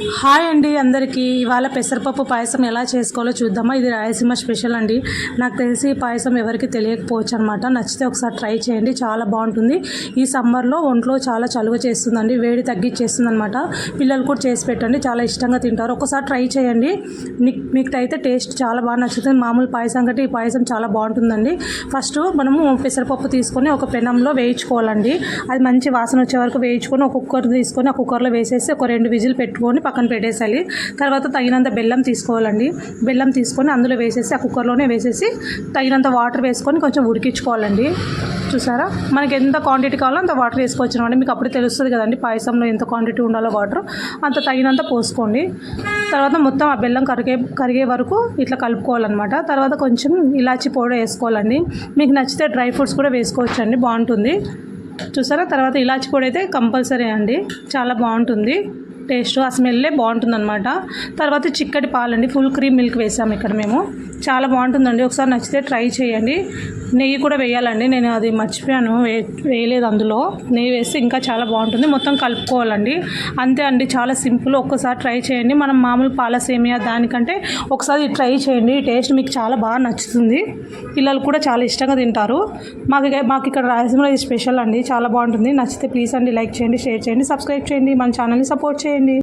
Hi అండి అందరికీ. ఇవాళ పెసరపప్పు పాయసం ఎలా చేసుకోవాలో చూద్దామా. ఇది రాయలసీమ స్పెషల్ అండి. నాకు తెలిసి ఈ పాయసం ఎవరికి తెలియకపోవచ్చు అనమాట నచ్చితే ఒకసారి ట్రై చేయండి. చాలా బాగుంటుంది. ఈ సమ్మర్లో ఒంట్లో చాలా చలువ చేస్తుందండి. వేడి తగ్గించేస్తుంది అనమాట పిల్లలు కూడా చేసి పెట్టండి. చాలా ఇష్టంగా తింటారు. ఒకసారి ట్రై చేయండి. మీకు మీకు అయితే టేస్ట్ చాలా బాగా నచ్చుతుంది. మామూలు పాయసం కంటే ఈ పాయసం చాలా బాగుంటుందండి. ఫస్ట్ మనము పెసరపప్పు తీసుకొని ఒక పెనంలో వేయించుకోవాలండి. అది మంచి వాసన వచ్చే వరకు వేయించుకొని ఒక కుక్కర్ తీసుకొని ఆ కుక్కర్లో వేసేసి ఒక రెండు విజిల్ పెట్టుకొని పక్కన పెట్టేసేయాలి. తర్వాత తగినంత బెల్లం తీసుకోవాలండి. బెల్లం తీసుకొని అందులో వేసేసి ఆ కుక్కర్లోనే వేసేసి తగినంత వాటర్ వేసుకొని కొంచెం ఉడికించుకోవాలండి. చూసారా? మనకి ఎంత క్వాంటిటీ కావాలో అంత వాటర్ వేసుకోవచ్చు అనమాట మీకు అప్పుడు తెలుస్తుంది కదండి పాయసంలో ఎంత క్వాంటిటీ ఉండాలో వాటర్ అంత తగినంత పోసుకోండి. తర్వాత మొత్తం ఆ బెల్లం కరిగే కరిగే వరకు ఇట్లా కలుపుకోవాలన్నమాట. తర్వాత కొంచెం ఇలాచి పౌడర్ వేసుకోవాలండి. మీకు నచ్చితే డ్రై ఫ్రూట్స్ కూడా వేసుకోవచ్చు అండి బాగుంటుంది. చూసారా? తర్వాత ఇలాచి పొడి అయితే కంపల్సరీ అండి. చాలా బాగుంటుంది. టేస్ట్ ఆ స్మెల్లే బాగుంటుంది అనమాట తర్వాత చిక్కటి పాలండి ఫుల్ క్రీమ్ మిల్క్ వేసాము ఇక్కడ మేము. చాలా బాగుంటుందండి. ఒకసారి నచ్చితే ట్రై చేయండి. నెయ్యి కూడా వేయాలండి. నేను అది మర్చిపోయాను. వే వేయలేదు అందులో. నెయ్యి వేస్తే ఇంకా చాలా బాగుంటుంది. మొత్తం కలుపుకోవాలండి. అంతే అండి. చాలా సింపుల్. ఒక్కసారి ట్రై చేయండి. మనం మామూలు పాల సేమియా దానికంటే ఒకసారి ట్రై చేయండి. ఈ టేస్ట్ మీకు చాలా బాగా నచ్చుతుంది. పిల్లలు కూడా చాలా ఇష్టంగా తింటారు. మాకు మాకు ఇక్కడ రాయలసీమలో ఇది స్పెషల్ అండి. చాలా బాగుంటుంది. నచ్చితే ప్లీజ్ అండి లైక్ చేయండి షేర్ చేయండి సబ్స్క్రైబ్ చేయండి. మన ఛానల్ని సపోర్ట్ చేయండి.